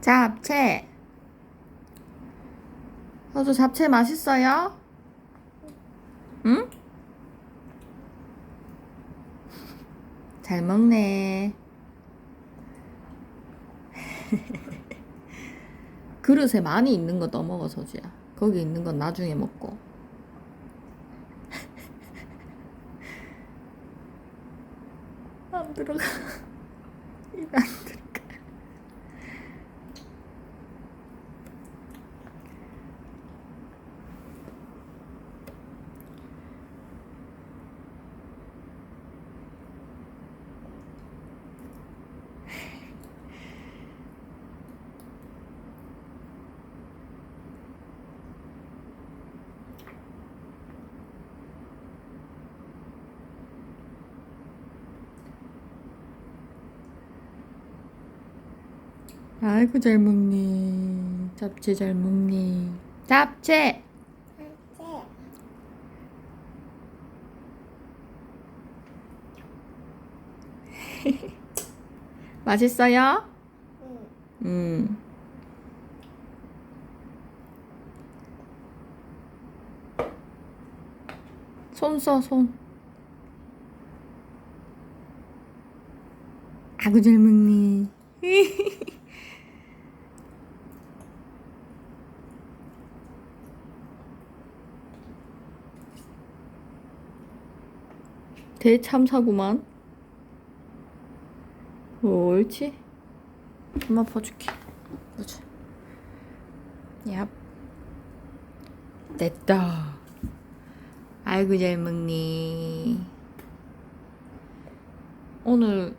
잡채. 서주 잡채 맛있어요? 응? 잘 먹네. 그릇에 많이 있는 거 넣어먹어, 서주야. 거기 있는 건 나중에 먹고. 안 들어가. 입에 안 들어가. 아이고 잘 먹네. 잡채 잘 먹네. 잡채. 맛있어요? 음. 손 써, 손. 아구 잘 먹네. 대참사구만. 옳지. 엄마 퍼줄게. 보자. 얍. 됐다. 아이고 잘 먹니. 오늘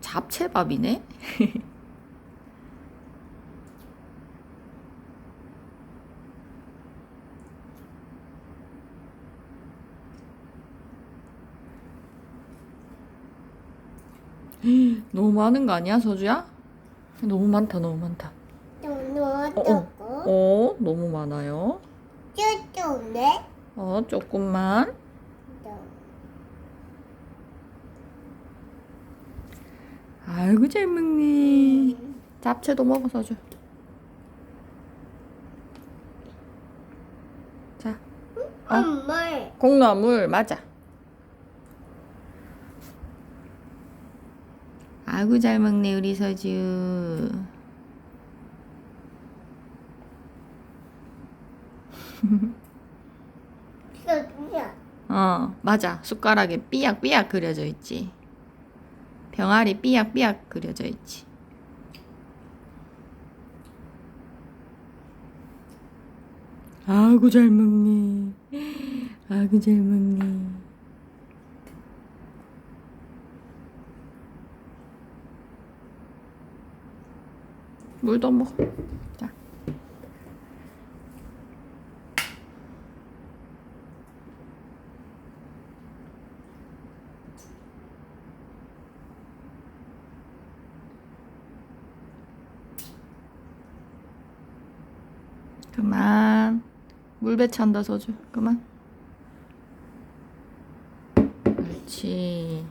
잡채밥이네. 너무 많은 거 아니야, 서주야? 너무 많다, 너무 많다. 어, 또또또 어, 너무 많아요. 쪼쪼네 어, 조금만. 아이고, 잘 먹니. 잡채도 먹어, 서주. 자, 어? 엄마 콩나물, 맞아. 아이고, 잘 먹네, 우리 서주. 어, 맞아. 숟가락에 삐약삐약 그려져 있지. 병아리 삐약삐약 그려져 있지. 아이고 잘 먹네. 아이고 잘 먹네. 물도 먹어. 자. 그만. 물 배찬다 서주. 그만. 그렇지.